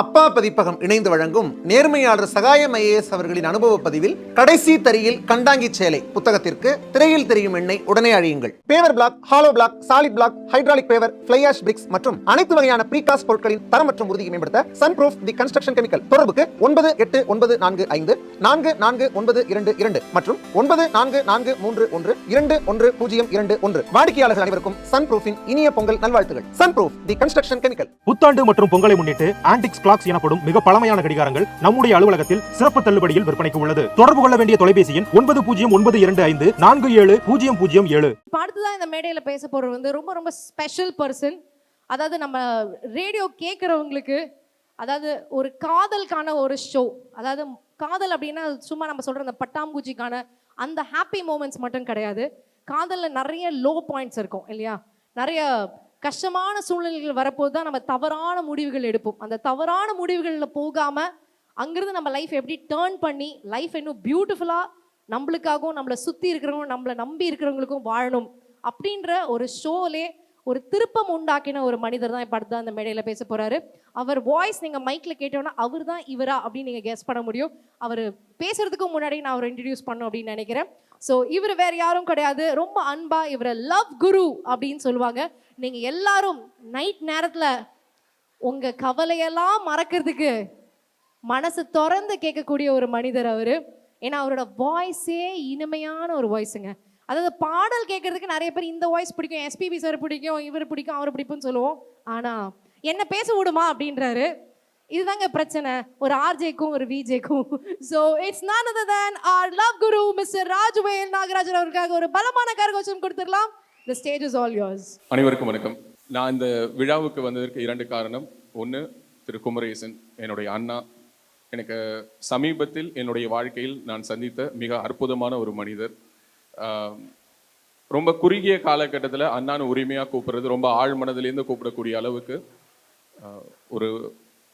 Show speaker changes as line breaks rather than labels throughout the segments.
அப்பா பதிப்பகம் இணைந்து வழங்கும் நேர்மையாளர் சகாயம் ஐஏஎஸ் அவர்களின் அனுபவ பதிவில் கடைசி தரியில் கண்டாங்கி சேலை புத்தகத்திற்கு திரையில் தெரியும் எண்ணெய் உடனே அழியுங்கள். Paver block hollow block solid block hydraulic paver fly ash bricks மற்றும் அனைத்து வகையான ப்ரீகாஸ்ட் பொருட்களின் தரம் மற்றும் உறுதியை மேம்படுத்த sun proof the construction chemical தொடர்புக்கு ஒன்பது எட்டு ஒன்பது நான்கு ஐந்து நான்கு நான்கு ஒன்பது இரண்டு இரண்டு மற்றும் ஒன்பது நான்கு நான்கு மூன்று ஒன்று இரண்டு ஒன்று பூஜ்ஜியம் இரண்டு ஒன்று. வாடிக்கையாளர்கள் அனைவருக்கும் சன் ப்ரூஃபின் இனிய பொங்கல் நல்வாழ்த்துகள். Sun proof the construction chemical
புத்தாண்டு மற்றும் பொங்கலை முன்னிட்டு ஆன்டிக்ஸ் கிளாக்ஸ் எனப்படும் மிக பழமையான கடிகாரங்கள் நம்முடைய அலுவலகத்தில் சிறப்பு தள்ளுபடியில் விற்பனைக்கு உள்ளது. தொடர்பு கொள்ள வேண்டிய தொலைபேசி எண் ஒன்பது பூஜ்ஜியம் ஒன்பது இரண்டு ஐந்து நான்கு ஏழு பூஜ்ஜியம் பூஜ்ஜியம் ஏழு.
இப்போ அடுத்ததான் இந்த மேடையில் பேச போகிறது வந்து ரொம்ப ரொம்ப ஸ்பெஷல் பர்சன் அதாவது நம்ம ரேடியோ கேட்குறவங்களுக்கு அதாவது ஒரு காதலுக்கான ஒரு ஷோ அதாவது காதல் அப்படின்னா சும்மா நம்ம சொல்கிற அந்த பட்டாம்பூச்சிக்கான அந்த ஹாப்பி மூமெண்ட்ஸ் மட்டும் கிடையாது. காதலில் நிறைய லோ பாயிண்ட்ஸ் இருக்கும் இல்லையா? நிறைய கஷ்டமான சூழ்நிலைகள் வரப்போது தான் நம்ம தவறான முடிவுகள் எடுப்போம். அந்த தவறான முடிவுகளில் போகாமல் அங்கேருந்து நம்ம லைஃப் எப்படி டேர்ன் பண்ணி லைஃப் இன்னும் பியூட்டிஃபுல்லாக நம்மளுக்காகவும் நம்மளை சுற்றி இருக்கிறவங்க நம்மளை நம்பி இருக்கிறவங்களுக்கும் வாழணும் அப்படின்ற ஒரு ஷோலே ஒரு திருப்பம் உண்டாக்கின ஒரு மனிதர் தான் இப்போ அடுத்த அந்த மேடையில் பேச போகிறாரு அவர் வாய்ஸ் நீங்கள் மைக்கில் கேட்டோன்னா அவர் தான் இவரா அப்படின்னு நீங்கள் கெஸ் பண்ண முடியும். அவர் பேசுறதுக்கு முன்னாடி நான் அவர் இன்ட்ரடியூஸ் பண்ணோம் அப்படின்னு நினைக்கிறேன். ஸோ இவர் வேற யாரும் கிடையாது. ரொம்ப அன்பா இவரை லவ் குரு அப்படின்னு சொல்லுவாங்க. நீங்கள் எல்லாரும் நைட் நேரத்தில் உங்கள் கவலையெல்லாம் மறக்கிறதுக்கு மனசு திறந்து கேட்கக்கூடிய ஒரு மனிதர் அவர். ஏன்னா அவரோட வாய்ஸே இனிமையான ஒரு வாய்ஸுங்க அதாவது பாடல் கேட்கறதுக்கு நிறைய பேர் இந்த வாய்ஸ் பிடிக்கும் எஸ்பிபி சார் பிடிக்கும் இவர் பிடிக்கும் அவர் பிடிக்கும்னு சொல்லுவோம். ஆனால் என்ன பேச விடுமா? அப்படின்றாரு. இதுதாங்க பிரச்சனை. ஒரு ஆர்ஜேக்கும் ஒரு விஜேக்கும். So it's none other than our love guru mister Rajvel Nagarajan அவருக்காக ஒரு பலமான கரகோஷம் கொடுத்துடலாம். The stage is all yours
அனைவருக்கும் வணக்கம். நான் இந்த விழாவுக்கு வந்ததற்கு இரண்டு காரணம். ஒன்று திரு குமரேசன் என்னுடைய அண்ணா. எனக்கு சமீபத்தில் என்னுடைய வாழ்க்கையில் நான் சந்தித்த மிக அற்புதமான ஒரு மனிதர். ரொம்ப குறுகிய காலகட்டத்தில் அண்ணான்னு உரிமையாக கூப்பிடுறது ரொம்ப ஆழ் மனதிலேருந்து கூப்பிடக்கூடிய அளவுக்கு ஒரு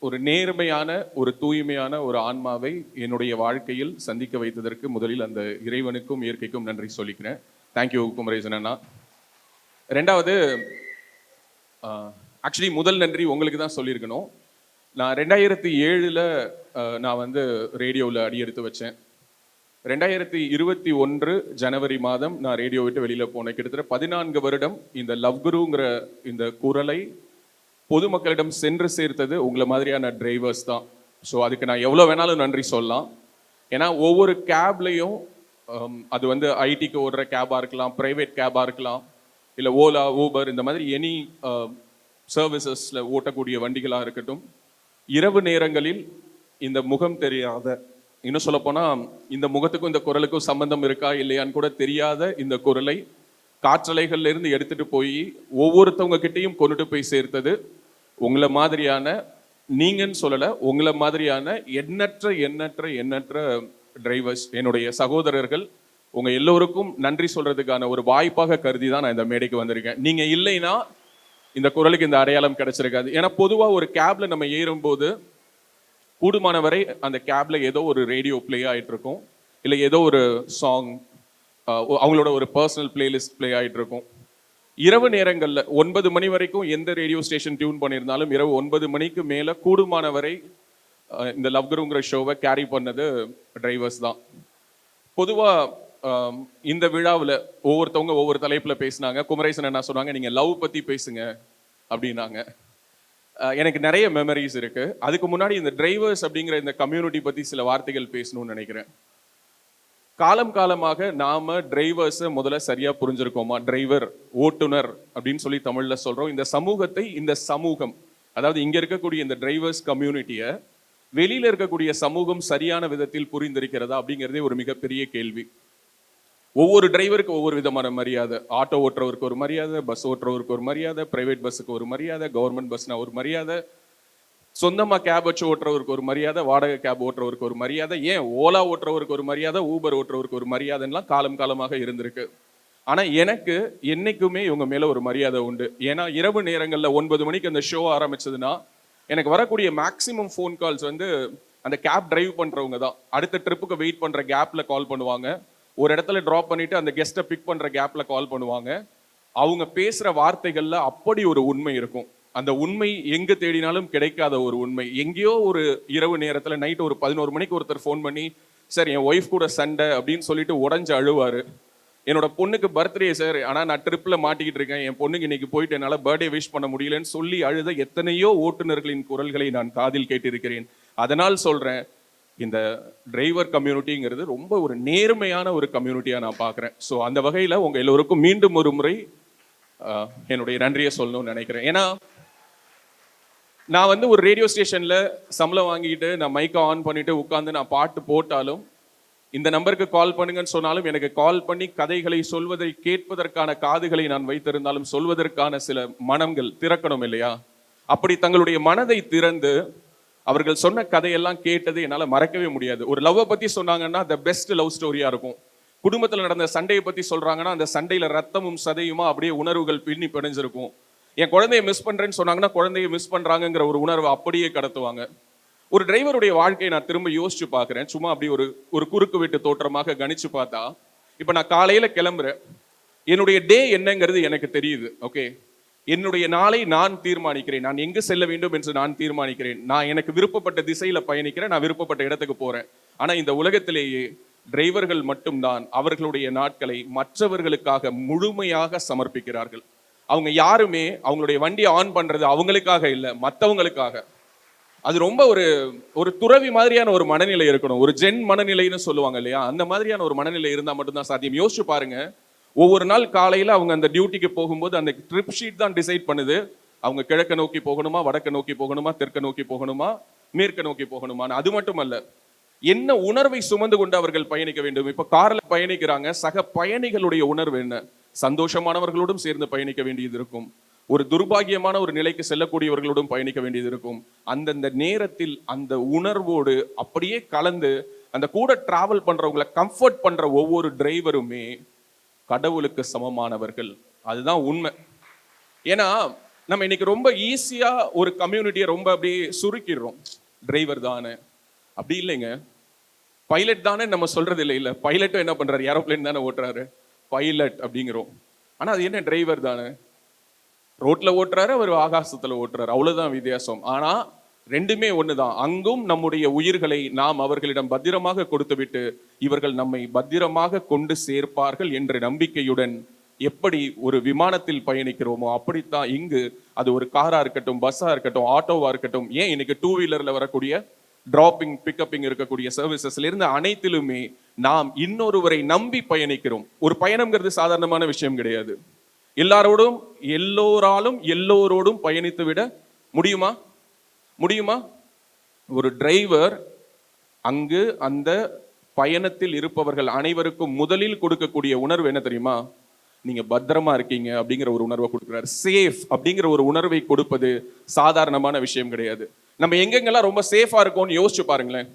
ஒரு நேர்மையான ஒரு தூய்மையான ஒரு ஆன்மாவை என்னுடைய வாழ்க்கையில் சந்திக்க வைத்ததற்கு முதலில் அந்த இறைவனுக்கும் இயற்கைக்கும் நன்றி சொல்லிக்கிறேன். தேங்க்யூ குமரேசன் அண்ணா. ரெண்டாவது ஆக்சுவலி முதல் நன்றி உங்களுக்கு தான் சொல்லியிருக்கணும். நான் ரெண்டாயிரத்தி ஏழில் நான் வந்து ரேடியோவில் அடியெடுத்து வச்சேன். ரெண்டாயிரத்தி இருபத்தி ஒன்று ஜனவரி மாதம் நான் ரேடியோ விட்டு வெளியில் போனேன். கிட்டத்தட்ட பதினான்கு வருடம் இந்த லவ் குருங்கிற இந்த குரலை பொதுமக்களிடம் சென்று சேர்த்தது உங்களை மாதிரியான டிரைவர்ஸ் தான். ஸோ அதுக்கு நான் எவ்வளோ வேணாலும் நன்றி சொல்லலாம். ஏன்னா ஒவ்வொரு கேப்லேயும் அது வந்து ஐடிக்கு ஓடுற கேபாக இருக்கலாம் ப்ரைவேட் கேபாக இருக்கலாம் இல்லை ஓலா ஊபர் இந்த மாதிரி எனி சர்வீசஸில் ஓட்டக்கூடிய வண்டிகளாக இருக்கட்டும் இரவு நேரங்களில் இந்த முகம் தெரியாத இன்னும் சொல்லப்போனால் இந்த முகத்துக்கும் இந்த குரலுக்கும் சம்பந்தம் இருக்கா இல்லையான்னு கூட தெரியாத இந்த குரலை காற்றலைகள்லேருந்து எடுத்துகிட்டு போய் ஒவ்வொருத்தவங்க கிட்டேயும் கொண்டுட்டு போய் சேர்த்தது உங்களை மாதிரியான நீங்கன்னு சொல்லலை உங்களை மாதிரியான எண்ணற்ற எண்ணற்ற எண்ணற்ற டிரைவர்ஸ் என்னுடைய சகோதரர்கள் உங்கள் எல்லோருக்கும் நன்றி சொல்கிறதுக்கான ஒரு வாய்ப்பாக கருதி தான் நான் இந்த மேடைக்கு வந்திருக்கேன். நீங்கள் இல்லைன்னா இந்த குரலுக்கு இந்த அடையாளம் கிடைச்சிருக்காது. ஏன்னா பொதுவாக ஒரு கேபில் நம்ம ஏறும்போது கூடுமான வரை அந்த கேபில் ஏதோ ஒரு ரேடியோ ப்ளே ஆயிட்டு இருக்கும் இல்லை ஏதோ ஒரு சாங் அவங்களோட ஒரு பர்சனல் பிளேலிஸ்ட் ப்ளே ஆயிட்டு இருக்கும் இரவு நேரங்களில் ஒன்பது மணி வரைக்கும் எந்த ரேடியோ ஸ்டேஷன் டியூன் பண்ணியிருந்தாலும் இரவு ஒன்பது மணிக்கு மேலே கூடுமானவரை வரை இந்த லவ் குருங்கிற ஷோவை கேரி பண்ணது டிரைவர்ஸ் தான். பொதுவாக இந்த விழாவில் ஒவ்வொருத்தவங்க ஒவ்வொரு தலைப்பில் பேசினாங்க. குமரேசன் என்ன சொன்னாங்க? நீங்கள் லவ் பற்றி பேசுங்க அப்படின்னாங்க. எனக்கு நிறைய மெமரிஸ் இருக்குது அதுக்கு முன்னாடி இந்த டிரைவர்ஸ் அப்படிங்கிற இந்த கம்யூனிட்டி பற்றி சில வார்த்தைகள் பேசணும்னு நினைக்கிறேன். காலம் காலமாக நாம டிரைவர்ஸை முதல்ல சரியா புரிஞ்சிருக்கோமா? டிரைவர் ஓட்டுநர் அப்படின்னு சொல்லி தமிழ்ல சொல்றோம். இந்த சமூகத்தை இந்த சமூகம் அதாவது இங்க இருக்கக்கூடிய இந்த டிரைவர்ஸ் கம்யூனிட்டியை வெளியில இருக்கக்கூடிய சமூகம் சரியான விதத்தில் புரிந்திருக்கிறதா அப்படிங்கிறதே ஒரு மிகப்பெரிய கேள்வி. ஒவ்வொரு டிரைவருக்கு ஒவ்வொரு விதமான மரியாதை. ஆட்டோ ஓட்டுறவருக்கு ஒரு மரியாதை பஸ் ஓட்டுறவருக்கு ஒரு மரியாதை பிரைவேட் பஸ்ஸுக்கு ஒரு மரியாதை கவர்மெண்ட் பஸ்னா ஒரு மரியாதை சொந்தமாக கேப் வச்சு ஓட்டுறவருக்கு ஒரு மரியாதை வாடகை கேப் ஓட்டுறவருக்கு ஒரு மரியாதை ஏன் ஓலா ஓட்டுறவருக்கு ஒரு மரியாதை ஊபர் ஓட்டுறவருக்கு ஒரு மரியாதைலாம் காலம் காலமாக இருந்திருக்கு. ஆனால் எனக்கு என்றைக்குமே இவங்க மேலே ஒரு மரியாதை உண்டு. ஏன்னா இரவு நேரங்களில் ஒன்பது மணிக்கு அந்த ஷோ ஆரம்பிச்சதுன்னா எனக்கு வரக்கூடிய மேக்ஸிமம் ஃபோன் கால்ஸ் வந்து அந்த கேப் டிரைவ் பண்ணுறவங்க தான். அடுத்த ட்ரிப்புக்கு வெயிட் பண்ணுற கேப்பில் கால் பண்ணுவாங்க. ஒரு இடத்துல ட்ராப் பண்ணிவிட்டு அந்த கெஸ்ட்டை பிக் பண்ணுற கேப்பில் கால் பண்ணுவாங்க. அவங்க பேசுகிற வார்த்தைகளில் அப்படி ஒரு உண்மை இருக்கும். அந்த உண்மை எங்க தேடினாலும் கிடைக்காத ஒரு உண்மை. எங்கேயோ ஒரு இரவு நேரத்துல நைட் ஒரு பதினோரு மணிக்கு ஒருத்தர் ஃபோன் பண்ணி சார் என் ஒய்ஃப் கூட சண்டை அப்படின்னு சொல்லிட்டு உடஞ்சு அழுவாரு. என்னோட பொண்ணுக்கு பர்த்டே சார். ஆனா நான் ட்ரிப்ல மாட்டிக்கிட்டு இருக்கேன். என் பொண்ணுக்கு இன்னைக்கு போயிட்டு என்னால பர்த்டே விஷ் பண்ண முடியலன்னு சொல்லி அழுத எத்தனையோ ஓட்டுநர்களின் குரல்களை நான் காதில் கேட்டிருக்கிறேன். அதனால் சொல்றேன் இந்த டிரைவர் கம்யூனிட்டிங்கிறது ரொம்ப ஒரு நேர்மையான ஒரு கம்யூனிட்டியா நான் பார்க்குறேன் ஸோ அந்த வகையில் உங்க எல்லோருக்கும் மீண்டும் ஒரு முறை என்னுடைய நன்றியை சொல்லணும்னு நினைக்கிறேன். ஏன்னா நான் வந்து ஒரு ரேடியோ ஸ்டேஷனில் சம்பளம் வாங்கிட்டு நான் மைக்கை ஆன் பண்ணிட்டு உட்காந்து நான் பாட்டு போட்டாலும் இந்த நம்பருக்கு கால் பண்ணுங்கன்னு சொன்னாலும் எனக்கு கால் பண்ணி கதைகளை சொல்வதை கேட்பதற்கான காதுகளை நான் வைத்திருந்தாலும் சொல்வதற்கான சில மனங்கள் திறக்கணும் இல்லையா? அப்படி தங்களுடைய மனதை திறந்து அவர்கள் சொன்ன கதையெல்லாம் கேட்டது என்னால் மறக்கவே முடியாது. ஒரு லவ்வை பற்றி சொன்னாங்கன்னா த பெஸ்ட் லவ் ஸ்டோரியாக இருக்கும். குடும்பத்தில் நடந்த சண்டையை பற்றி சொல்கிறாங்கன்னா அந்த சண்டையில் ரத்தமும் சதையுமா அப்படியே உணர்வுகள் பின்னி பிணைஞ்சிருக்கும். என் குழந்தைய மிஸ் பண்றேன்னு சொன்னாங்கன்னா குழந்தைய மிஸ் பண்றாங்கங்கிற ஒரு உணர்வை அப்படியே கடத்துவாங்க. ஒரு டிரைவருடைய வாழ்க்கையை நான் திரும்ப யோசிச்சு பார்க்குறேன். சும்மா அப்படி ஒரு ஒரு குறுக்கு வீட்டு தோற்றமாக கணிச்சு பார்த்தா இப்போ நான் காலையில கிளம்புறேன். என்னுடைய டே என்னங்கிறது எனக்கு தெரியுது ஓகே என்னுடைய நாளை நான் தீர்மானிக்கிறேன். நான் எங்கு செல்ல வேண்டும் என்று நான் தீர்மானிக்கிறேன். நான் எனக்கு விருப்பப்பட்ட திசையில பயணிக்கிறேன் நான் விருப்பப்பட்ட இடத்துக்கு போறேன். ஆனா இந்த உலகத்திலேயே டிரைவர்கள் மட்டும்தான் அவர்களுடைய நாட்களை மற்றவர்களுக்காக முழுமையாக சமர்ப்பிக்கிறார்கள். அவங்க யாருமே அவங்களுடைய வண்டியை ஆன் பண்ணுறது அவங்களுக்காக இல்லை மற்றவங்களுக்காக அது ரொம்ப ஒரு ஒரு துறவி மாதிரியான ஒரு மனநிலை இருக்கணும். ஒரு ஜென் மனநிலைன்னு சொல்லுவாங்க இல்லையா? அந்த மாதிரியான ஒரு மனநிலை இருந்தால் மட்டும்தான் சாத்தியம். யோசிச்சு பாருங்க. ஒவ்வொரு நாள் காலையில் அவங்க அந்த டியூட்டிக்கு போகும்போது அந்த ட்ரிப் ஷீட் தான் டிசைட் பண்ணுது. அவங்க கிழக்க நோக்கி போகணுமா வடக்க நோக்கி போகணுமா தெற்க நோக்கி போகணுமா மேற்க நோக்கி போகணுமான்னு. அது மட்டும் அல்ல. என்ன உணர்வை சுமந்து கொண்டு அவர்கள் பயணிக்க வேண்டும்? இப்போ காரில் பயணிக்கிறாங்க. சக பயணிகளுடைய உணர்வு என்ன? சந்தோஷமானவர்களோடும் சேர்ந்து பயணிக்க வேண்டியது இருக்கும். ஒரு துர்பாகியமான ஒரு நிலைக்கு செல்லக்கூடியவர்களோடும் பயணிக்க வேண்டியது இருக்கும். அந்தந்த நேரத்தில் அந்த உணர்வோடு அப்படியே கலந்து அந்த கூட டிராவல் பண்றவங்களை கம்ஃபர்ட் பண்ற ஒவ்வொரு டிரைவருமே கடவுளுக்கு சமமானவர்கள். அதுதான் உண்மை. ஏன்னா நம்ம இன்னைக்கு ரொம்ப ஈஸியா ஒரு கம்யூனிட்டியை ரொம்ப அப்படியே சுருக்கிடுறோம். டிரைவர் தானே. அப்படி இல்லைங்க. பைலட் தானே நம்ம சொல்றது இல்லை இல்லை பைலட்டும் என்ன பண்றாரு? ஏரோப்ளேன் தானே ஓட்டுறாரு. பைலட் அப்படிங்கிறோம். ஆனால் அது என்ன டிரைவர் தானே? ரோட்டில் ஓட்டுறாரு அவர் ஆகாசத்தில் ஓட்டுறாரு. அவ்வளோதான் வித்தியாசம். ஆனால் ரெண்டுமே ஒன்று தான் அங்கும் நம்முடைய உயிர்களை நாம் அவர்களிடம் பத்திரமாக கொடுத்துவிட்டு இவர்கள் நம்மை பத்திரமாக கொண்டு சேர்ப்பார்கள் என்ற நம்பிக்கையுடன் எப்படி ஒரு விமானத்தில் பயணிக்கிறோமோ அப்படித்தான் இங்கு அது ஒரு காராக இருக்கட்டும் பஸ்ஸாக இருக்கட்டும் ஆட்டோவாக இருக்கட்டும் ஏன் இன்னைக்கு டூ வீலரில் வரக்கூடிய டிராப்பிங் பிக்கப்பிங் இருக்கக்கூடிய சர்வீசஸ்ல இருந்து அனைத்திலுமே நாம் இன்னொருவரை நம்பி பயணிக்கிறோம். ஒரு பயணம்ங்கிறது சாதாரணமான விஷயம் கிடையாது. எல்லாரோடும் எல்லோராலும் எல்லோரோடும் பயணித்து விட முடியுமா? முடியுமா? ஒரு டிரைவர் அங்கு அந்த பயணத்தில் இருப்பவர்கள் அனைவருக்கும் முதலில் கொடுக்கக்கூடிய உணர்வு என்ன தெரியுமா? நீங்க பத்திரமா இருக்கீங்க அப்படிங்கிற ஒரு உணர்வை கொடுக்குறாரு. சேஃப் அப்படிங்கிற ஒரு உணர்வை கொடுப்பது சாதாரணமான விஷயம் கிடையாது. நம்ம எங்கெங்கெல்லாம் ரொம்ப சேஃபாக இருக்கோம்னு யோசிச்சு பாருங்களேன்.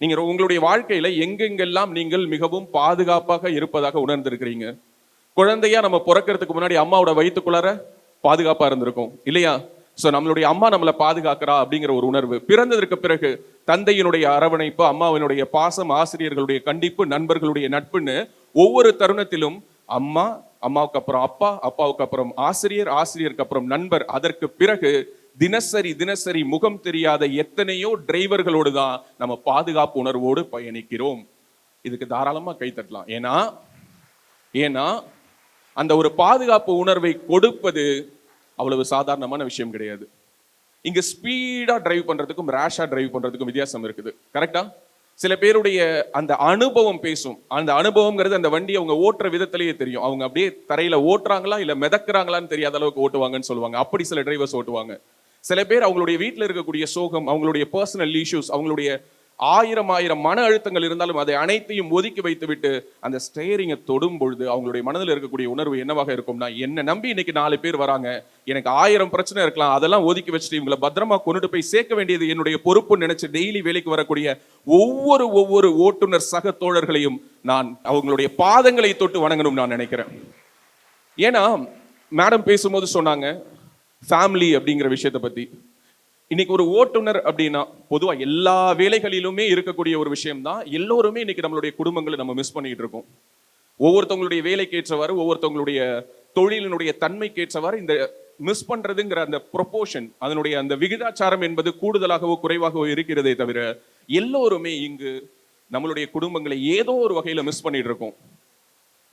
நீங்கள் உங்களுடைய வாழ்க்கையில் எங்கெங்கெல்லாம் நீங்கள் மிகவும் பாதுகாப்பாக இருப்பதாக உணர்ந்திருக்கிறீங்க? குழந்தையா நம்ம பிறக்கிறதுக்கு முன்னாடி அம்மாவோட வயிற்றுக்குள்ளார பாதுகாப்பாக இருந்திருக்கும். இல்லையா? ஸோ நம்மளுடைய அம்மா நம்மளை பாதுகாக்கிறா அப்படிங்கிற ஒரு உணர்வு. பிறந்ததற்கு பிறகு தந்தையினுடைய அரவணைப்பு அம்மாவினுடைய பாசம் ஆசிரியர்களுடைய கண்டிப்பு நண்பர்களுடைய நட்புன்னு ஒவ்வொரு தருணத்திலும் அம்மா அம்மாவுக்கு அப்புறம் அப்பா அப்பாவுக்கு அப்புறம் ஆசிரியர் ஆசிரியருக்கு அப்புறம் நண்பர் அதற்கு பிறகு தினசரி தினசரி முகம் தெரியாத எத்தனையோ டிரைவர்களோடு தான் நம்ம பாதுகாப்பு உணர்வோடு பயணிக்கிறோம். இதுக்கு தாராளமா கை தட்டலாம். ஏன்னா ஏன்னா அந்த ஒரு பாதுகாப்பு உணர்வை கொடுப்பது அவ்வளவு சாதாரணமான விஷயம் கிடையாது. இங்க ஸ்பீடா டிரைவ் பண்றதுக்கும் ரேஷா டிரைவ் பண்றதுக்கும் வித்தியாசம் இருக்குது. கரெக்டா? சில பேருடைய அந்த அனுபவம் பேசும். அந்த அனுபவம்ங்கிறது அந்த வண்டி அவங்க ஓட்டுற விதத்திலேயே தெரியும். அவங்க அப்படியே தரையில ஓட்டுறாங்களா இல்ல மிதக்குறாங்களான்னு தெரியாத அளவுக்கு ஓட்டுவாங்கன்னு சொல்லுவாங்க. அப்படி சில டிரைவர்ஸ் ஓட்டுவாங்க. சில பேர் அவங்களுடைய வீட்டில் இருக்கக்கூடிய சோகம் அவங்களுடைய பர்சனல் இஷ்யூஸ் அவங்களுடைய ஆயிரம் ஆயிரம் மன அழுத்தங்கள் இருந்தாலும் அதை அனைத்தையும் ஒதுக்கி வைத்துவிட்டு அந்த ஸ்டேரிங்கை தொடும் பொழுது அவங்களுடைய மனதில் இருக்கக்கூடிய உணர்வு என்னவாக இருக்கும்னா என்னை நம்பி இன்னைக்கு நாலு பேர் வராங்க. எனக்கு ஆயிரம் பிரச்சனை இருக்கலாம். அதெல்லாம் ஒதுக்கி வச்சுட்டு இவங்களை பத்திரமா கொண்டுட்டு போய் சேர்க்க வேண்டியது என்னுடைய பொறுப்புன்னு நினைச்சு டெய்லி வேலைக்கு வரக்கூடிய ஒவ்வொரு ஒவ்வொரு ஓட்டுநர் சக தோழர்களையும் நான் அவங்களுடைய பாதங்களை தொட்டு வணங்கணும்னு நான் நினைக்கிறேன். ஏன்னா மேடம் பேசும்போது சொன்னாங்க ஃபேமிலி அப்படிங்கிற விஷயத்தை பற்றி இன்னைக்கு ஒரு ஓட்டுநர் அப்படின்னா பொதுவாக எல்லா வேலைகளிலுமே இருக்கக்கூடிய ஒரு விஷயம் தான் எல்லோருமே இன்னைக்கு நம்மளுடைய குடும்பங்களை நம்ம மிஸ் பண்ணிட்டு இருக்கோம். ஒவ்வொருத்தவங்களுடைய வேலைக்கு ஏற்றவாறு ஒவ்வொருத்தவங்களுடைய தொழிலினுடைய தன்மைக்கு ஏற்றவாறு இந்த மிஸ் பண்றதுங்கிற அந்த ப்ரொபோஷன் அதனுடைய அந்த விகிதாச்சாரம் என்பது கூடுதலாகவோ குறைவாகவோ இருக்கிறதே தவிர எல்லோருமே இங்கு நம்மளுடைய குடும்பங்களை ஏதோ ஒரு வகையில் மிஸ் பண்ணிட்டு இருக்கோம்.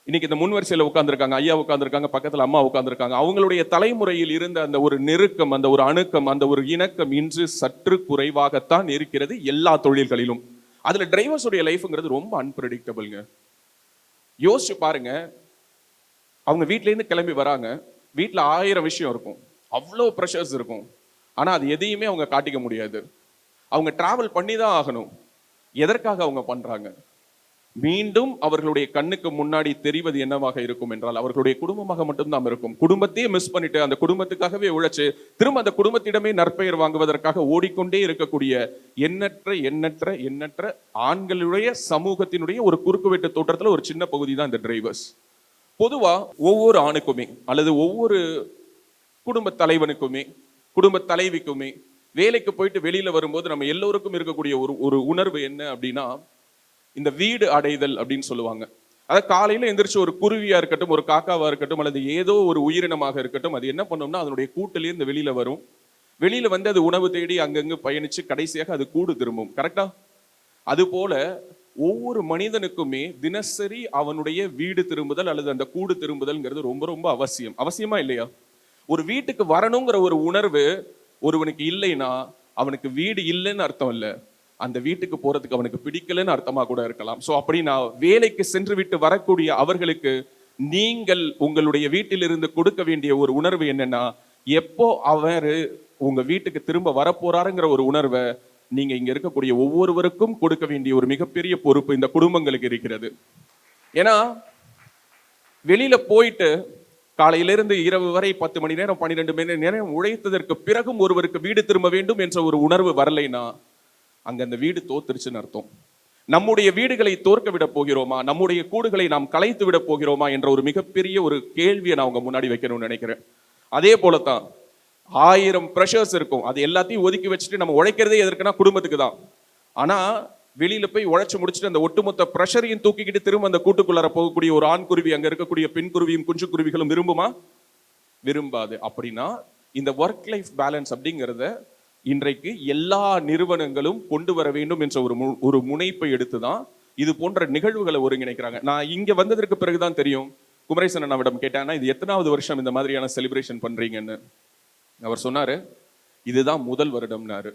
இன்னைக்கு இந்த முன்வரிசையில உட்காந்துருக்காங்க ஐயா உட்காந்துருக்காங்க பக்கத்தில் அம்மா உட்காந்துருக்காங்க அவங்களுடைய தலைமுறையில் இருந்த அந்த ஒரு நெருக்கம் அந்த ஒரு அணுக்கம் அந்த ஒரு இணக்கம் இன்று சற்று குறைவாகத்தான் இருக்கிறது எல்லா தொழில்களிலும். அதில் டிரைவர்ஸுடைய லைஃப்ங்கிறது ரொம்ப அன்பிரடிக்டபிள்ங்க யோசிச்சு பாருங்க. அவங்க வீட்டிலேருந்து கிளம்பி வராங்க. வீட்டில் ஆயிரம் விஷயம் இருக்கும். அவ்வளோ ப்ரெஷர்ஸ் இருக்கும். ஆனால் அது எதையுமே அவங்க காட்டிக்க முடியாது. அவங்க டிராவல் பண்ணி தான் ஆகணும். எதற்காக அவங்க பண்ணுறாங்க மீண்டும் அவர்களுடைய கண்ணுக்கு முன்னாடி தெரிவது என்னவாக இருக்கும் என்றால் அவர்களுடைய குடும்பமாக மட்டும்தான் இருக்கும். குடும்பத்தையே மிஸ் பண்ணிட்டு அந்த குடும்பத்துக்காகவே உழைச்சு திரும்ப அந்த குடும்பத்திடமே நற்பெயர் வாங்குவதற்காக ஓடிக்கொண்டே இருக்கக்கூடிய எண்ணற்ற எண்ணற்ற எண்ணற்ற ஆண்களுடைய சமூகத்தினுடைய ஒரு குறுக்குவெட்டு தோற்றத்தில் ஒரு சின்ன பகுதி தான் இந்த டிரைவர்ஸ் பொதுவாக ஒவ்வொரு ஆணுக்குமே அல்லது ஒவ்வொரு குடும்ப தலைவனுக்குமே குடும்ப தலைவிக்குமே வேலைக்கு போயிட்டு வெளியில் வரும்போது நம்ம எல்லோருக்கும் இருக்கக்கூடிய ஒரு ஒரு உணர்வு என்ன அப்படின்னா இந்த வீடு அடைதல் அப்படின்னு சொல்லுவாங்க. அதாவது காலையில் எந்திரிச்சு ஒரு குருவியா இருக்கட்டும் ஒரு காக்காவா இருக்கட்டும் அல்லது ஏதோ ஒரு உயிரினமாக இருக்கட்டும் அது என்ன பண்ணோம்னா அதனுடைய கூட்டிலே இருந்து வெளியில வரும். வெளியில வந்து அது உணவு தேடி அங்கங்கு பயணிச்சு கடைசியாக அது கூடு திரும்பும். கரெக்டா அது போல ஒவ்வொரு மனிதனுக்குமே தினசரி அவனுடைய வீடு திரும்புதல் அல்லது அந்த கூடு திரும்புதல்ங்கிறது ரொம்ப ரொம்ப அவசியம். அவசியமா இல்லையா? ஒரு வீட்டுக்கு வரணுங்கிற ஒரு உணர்வு ஒருவனுக்கு இல்லைன்னா அவனுக்கு வீடு இல்லைன்னு அர்த்தம் இல்லை. அந்த வீட்டுக்கு போறதுக்கு அவனுக்கு பிடிக்கலன்னு அர்த்தமா கூட இருக்கலாம். ஸோ அப்படி நான் வேலைக்கு சென்று விட்டு வரக்கூடிய அவர்களுக்கு நீங்கள் உங்களுடைய வீட்டிலிருந்து கொடுக்க வேண்டிய ஒரு உணர்வு என்னன்னா எப்போ அவர் உங்க வீட்டுக்கு திரும்ப வரப்போறாருங்கிற ஒரு உணர்வை நீங்க இங்க இருக்கக்கூடிய ஒவ்வொருவருக்கும் கொடுக்க வேண்டிய ஒரு மிகப்பெரிய பொறுப்பு இந்த குடும்பங்களுக்கு இருக்கிறது. ஏன்னா வெளியில போயிட்டு காலையிலிருந்து இரவு வரை பத்து மணி நேரம் பன்னிரெண்டு மணி நேரம் உழைத்ததற்கு பிறகும் ஒருவருக்கு வீடு திரும்ப வேண்டும் என்ற ஒரு உணர்வு வரலைன்னா அங்க அந்த வீடு தோத்துருச்சுன்னு அர்த்தம். நம்முடைய வீடுகளை தோற்க விட போகிறோமா? நம்முடைய கூடுகளை நாம் கலைத்து விட போகிறோமா? என்ற ஒரு மிகப்பெரிய ஒரு கேள்வியை நான் உங்க முன்னாடி வைக்கணும்னு நினைக்கிறேன். அதே போலத்தான் ஆயிரம் ப்ரெஷர்ஸ் இருக்கும். அது எல்லாத்தையும் ஒதுக்கி வச்சுட்டு நம்ம உழைக்கிறதே எதற்குன்னா குடும்பத்துக்கு தான். ஆனா வெளியில போய் உழைச்சி முடிச்சுட்டு அந்த ஒட்டுமொத்த ப்ரெஷரையும் தூக்கிக்கிட்டு திரும்ப அந்த கூட்டுக்குள்ளார போகக்கூடிய ஒரு ஆண் குருவி அங்கே இருக்கக்கூடிய பெண் குருவியும் குஞ்சு குருவிகளும் விரும்புமா? விரும்பாது. அப்படின்னா இந்த ஒர்க் லைஃப் பேலன்ஸ் அப்படிங்கிறத இன்றைக்கு எல்லா நிறுவனங்களும் கொண்டு வர வேண்டும் என்ற ஒரு ஒரு முனைப்பை எடுத்து தான் இது போன்ற நிகழ்வுகளை ஒருங்கிணைக்கிறாங்க. நான் இங்க வந்ததற்கு பிறகுதான் தெரியும். குமரேசன் அண்ணாவிடம் கேட்டேன்னா இது எத்தனாவது வருஷம் இந்த மாதிரியான செலிப்ரேஷன் பண்றீங்கன்னு? அவர் சொன்னாரு இதுதான் முதல் வருடம்னாரு.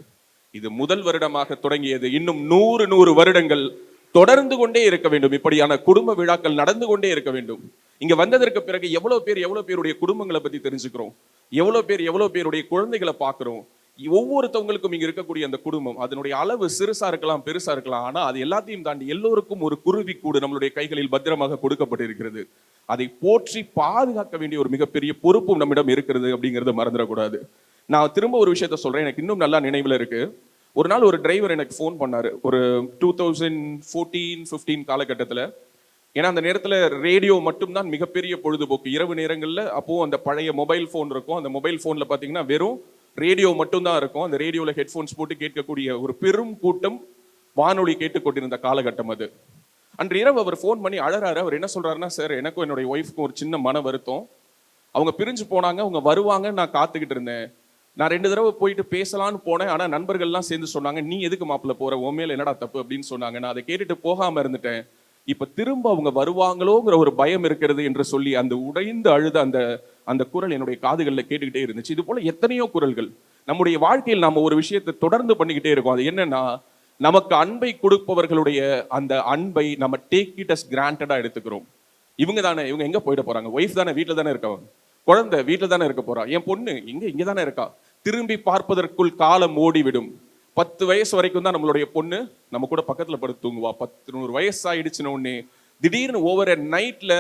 இது முதல் வருடமாக தொடங்கியது. இன்னும் நூறு நூறு வருடங்கள் தொடர்ந்து கொண்டே இருக்க வேண்டும். இப்படியான குடும்ப விழாக்கள் நடந்து கொண்டே இருக்க வேண்டும். இங்க வந்ததற்கு பிறகு எவ்வளவு பேர் எவ்வளவு பேருடைய குடும்பங்களை பத்தி தெரிஞ்சுக்கிறோம். எவ்வளவு பேர் எவ்வளவு பேருடைய குழந்தைகளை பார்க்கிறோம். ஒவ்வொருத்தவங்களுக்கும் இங்க இருக்கக்கூடிய அந்த குடும்பம் அதனுடைய அளவு சிறுசா இருக்கலாம் பெருசா இருக்கலாம். ஆனா அது எல்லாத்தையும் தாண்டி எல்லோருக்கும் ஒரு குருவி கூடு நம்மளுடைய கைகளில் பத்திரமாக கொடுக்கப்பட்டிருக்கிறது. அதை போற்றி பாதுகாக்க வேண்டிய ஒரு மிகப்பெரிய பொறுப்பும் நம்மிடம் இருக்கிறது அப்படிங்கறத மறந்துடக்கூடாது. நான் திரும்ப ஒரு விஷயத்த சொல்றேன். எனக்கு இன்னும் நல்லா நினைவுல இருக்கு. ஒரு நாள் ஒரு டிரைவர் எனக்கு ஃபோன் பண்ணாரு. ஒரு டூ தௌசண்ட் ஃபோர்டீன் ஃபிஃப்டீன் காலகட்டத்தில். ஏன்னா அந்த நேரத்தில் ரேடியோ மட்டும்தான் மிகப்பெரிய பொழுதுபோக்கு. இரவு நேரங்களில் அப்போது அந்த பழைய மொபைல் ஃபோன் இருக்கும். அந்த மொபைல் ஃபோன்ல பார்த்தீங்கன்னா வெறும் ரேடியோ மட்டும்தான் இருக்கும். அந்த ரேடியோவில் ஹெட்ஃபோன்ஸ் போட்டு கேட்கக்கூடிய ஒரு பெரும் கூட்டம் வானொலி கேட்டுக்கொண்டிருந்த காலகட்டம் அது. அன்று இரவு அவர் ஃபோன் பண்ணி அழறாரு. அவர் என்ன சொல்கிறாருன்னா சார் எனக்கும் என்னுடைய ஒய்ஃப்க்கும் ஒரு சின்ன மன வருத்தம். அவங்க பிரிஞ்சு போனாங்க அவங்க வருவாங்கன்னு நான் காத்துக்கிட்டு இருந்தேன். நான் ரெண்டு தடவை போயிட்டு பேசலான்னு போனேன். ஆனால் நண்பர்கள்லாம் சேர்ந்து சொன்னாங்க நீ எதுக்கு மாப்பிள்ள போகிற உன் மேல என்னடா தப்பு? அப்படின்னு சொன்னாங்க. நான் அதை கேட்டுட்டு போகாமல் இருந்துட்டேன். இப்போ திரும்ப அவங்க வருவாங்களோங்கிற ஒரு பயம் இருக்கிறது என்று சொல்லி அந்த உடைந்து அழுத அந்த அந்த குரல் என்னுடைய காதுகளில் கேட்டுக்கிட்டே இருந்துச்சு. இது போல எத்தனையோ குரல்கள். நம்முடைய வாழ்க்கையில் நாம் ஒரு விஷயத்தை தொடர்ந்து பண்ணிக்கிட்டே இருக்கோம். அது என்னன்னா நமக்கு அன்பை கொடுப்பவர்களுடைய அந்த அன்பை நம்ம டேக் இட் அஸ் கிராண்டடாக எடுத்துக்கிறோம். இவங்க தானே இவங்க எங்கே போயிட போறாங்க? ஒய்ஃப் தானே வீட்டில் தானே இருக்கவங்க குழந்தை வீட்டில் தானே இருக்க போறா? என் பொண்ணு இங்கே இங்கே தானே இருக்கா? திரும்பி பார்ப்பதற்குள் காலம் ஓடிவிடும். பத்து வயசு வரைக்கும் தான் நம்மளுடைய பொண்ணு நம்ம கூட பக்கத்தில் படுத்து தூங்குவா. பத்து நூறு வயசு ஆயிடுச்சுன உடனே திடீர்னு ஓவர் நைட்டில்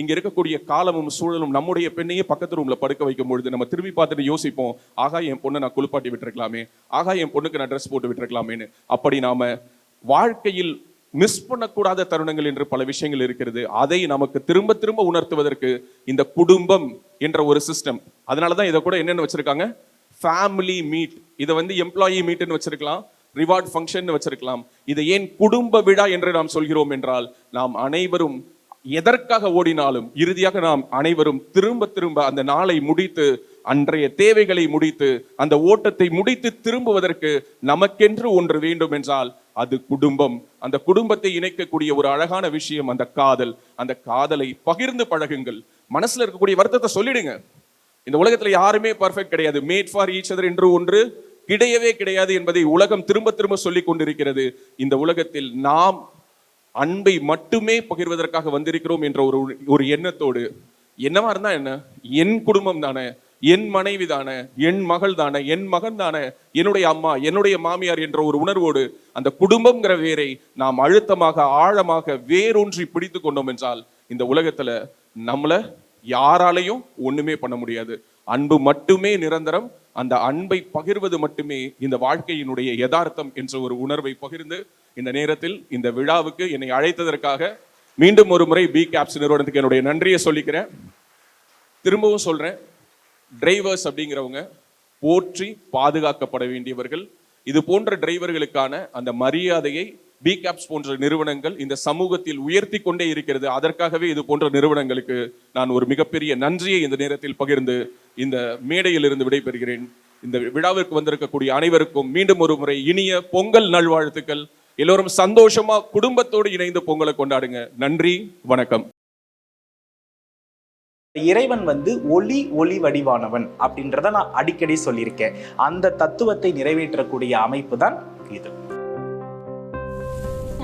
இங்க இருக்கக்கூடிய காலமும் சூழலும் நம்முடைய பெண்ணையே பக்கத்து ரூம்ல படுக்க வைக்கும் பொழுது நம்ம திரும்பி பார்த்துட்டு யோசிப்போம் ஆகா என் பொண்ணை நான் குளிப்பாட்டி விட்டுருக்கலாமே ஆகா என் பொண்ணுக்கு நான் ட்ரெஸ் போட்டு விட்டுருக்கலாமேன்னு. அப்படி நாம வாழ்க்கையில் மிஸ் பண்ணக்கூடாத தருணங்கள் என்று பல விஷயங்கள் இருக்கிறது. அதை நமக்கு திரும்ப திரும்ப உணர்த்துவதற்கு இந்த குடும்பம் என்ற ஒரு சிஸ்டம் அதனாலதான் இதை கூட என்னென்ன வச்சிருக்காங்க? ஃபேமிலி மீட் இதை வந்து எம்ப்ளாயி மீட்னு வச்சிருக்கலாம். ரிவார்ட் ஃபங்க்ஷன் வச்சிருக்கலாம். இதை ஏன் குடும்ப விழா என்று நாம் சொல்கிறோம் என்றால் நாம் அனைவரும் எதற்காக ஓடினாலும் இறுதியாக நாம் அனைவரும் திரும்ப திரும்ப அந்த நாளை முடித்து அன்றைய தேவைகளை முடித்து அந்த ஓட்டத்தை முடித்து திரும்புவதற்கு நமக்கென்று ஒன்று வேண்டும் என்றால் அது குடும்பம். அந்த குடும்பத்தை இணைக்கக்கூடிய ஒரு அழகான விஷயம் அந்த காதல். அந்த காதலை பகிர்ந்து பழகுங்கள். மனசுல இருக்கக்கூடிய வருத்தத்தை சொல்லிடுங்க. இந்த உலகத்துல யாருமே பர்ஃபெக்ட் கிடையாது. மேட் ஃபார் ஈச் அதர் என்று ஒன்று கிடையவே கிடையாது என்பதை உலகம் திரும்ப திரும்ப சொல்லிக் கொண்டிருக்கிறது. இந்த உலகத்தில் நாம் அன்பை மட்டுமே பகிர்வதற்காக வந்திருக்கிறோம் என்ற ஒரு ஒரு எண்ணத்தோடு என்னவா இருந்தா என்ன? என் குடும்பம் தானே என் மனைவி தானே என் மகள் தானே என் மகன் தானே என்னுடைய அம்மா என்னுடைய மாமியார் என்ற ஒரு உணர்வோடு அந்த குடும்பம்ங்கிற வேரை நாம் அழுத்தமாக ஆழமாக வேரூன்றி பிடித்து கொண்டோம் என்றால் இந்த உலகத்துல நம்மள யாராலையும் ஒண்ணுமே பண்ண முடியாது. அன்பு மட்டுமே நிரந்தரம் அந்த அன்பை பகிர்வது மட்டுமே இந்த வாழ்க்கையினுடைய யதார்த்தம் என்ற ஒரு உணர்வை பகிர்ந்து இந்த நேரத்தில் இந்த விழாவுக்கு என்னை அழைத்ததற்காக மீண்டும் ஒரு முறை பி கேப்ஸ் நிறுவனத்துக்கு என்னுடைய நன்றியை சொல்லிக்கிறேன். திரும்பவும் சொல்கிறேன் டிரைவர்ஸ் அப்படிங்கிறவங்க போற்றி பாதுகாக்கப்பட வேண்டியவர்கள். இது போன்ற டிரைவர்களுக்கான அந்த மரியாதையை பி கேப்ஸ் போன்ற நிறுவனங்கள் இந்த சமூகத்தில் உயர்த்தி கொண்டே இருக்கிறது. அதற்காகவே இது போன்ற நிறுவனங்களுக்கு நான் ஒரு மிகப்பெரிய நன்றியை இந்த நேரத்தில் பகிர்ந்து இந்த மேடையில் இருந்து விடைபெறுகிறேன். இந்த விழாவிற்கு வந்திருக்கக்கூடிய அனைவருக்கும் மீண்டும் ஒரு முறை இனிய பொங்கல் நல்வாழ்த்துக்கள். எல்லோரும் சந்தோஷமா குடும்பத்தோடு இணைந்து பொங்கலை கொண்டாடுங்க. நன்றி வணக்கம்.
இறைவன் வந்து ஒளி ஒளி வடிவானவன் அப்படின்றத நான் அடிக்கடி சொல்லியிருக்கேன். அந்த தத்துவத்தை நிறைவேற்றக்கூடிய அமைப்பு தான் இது.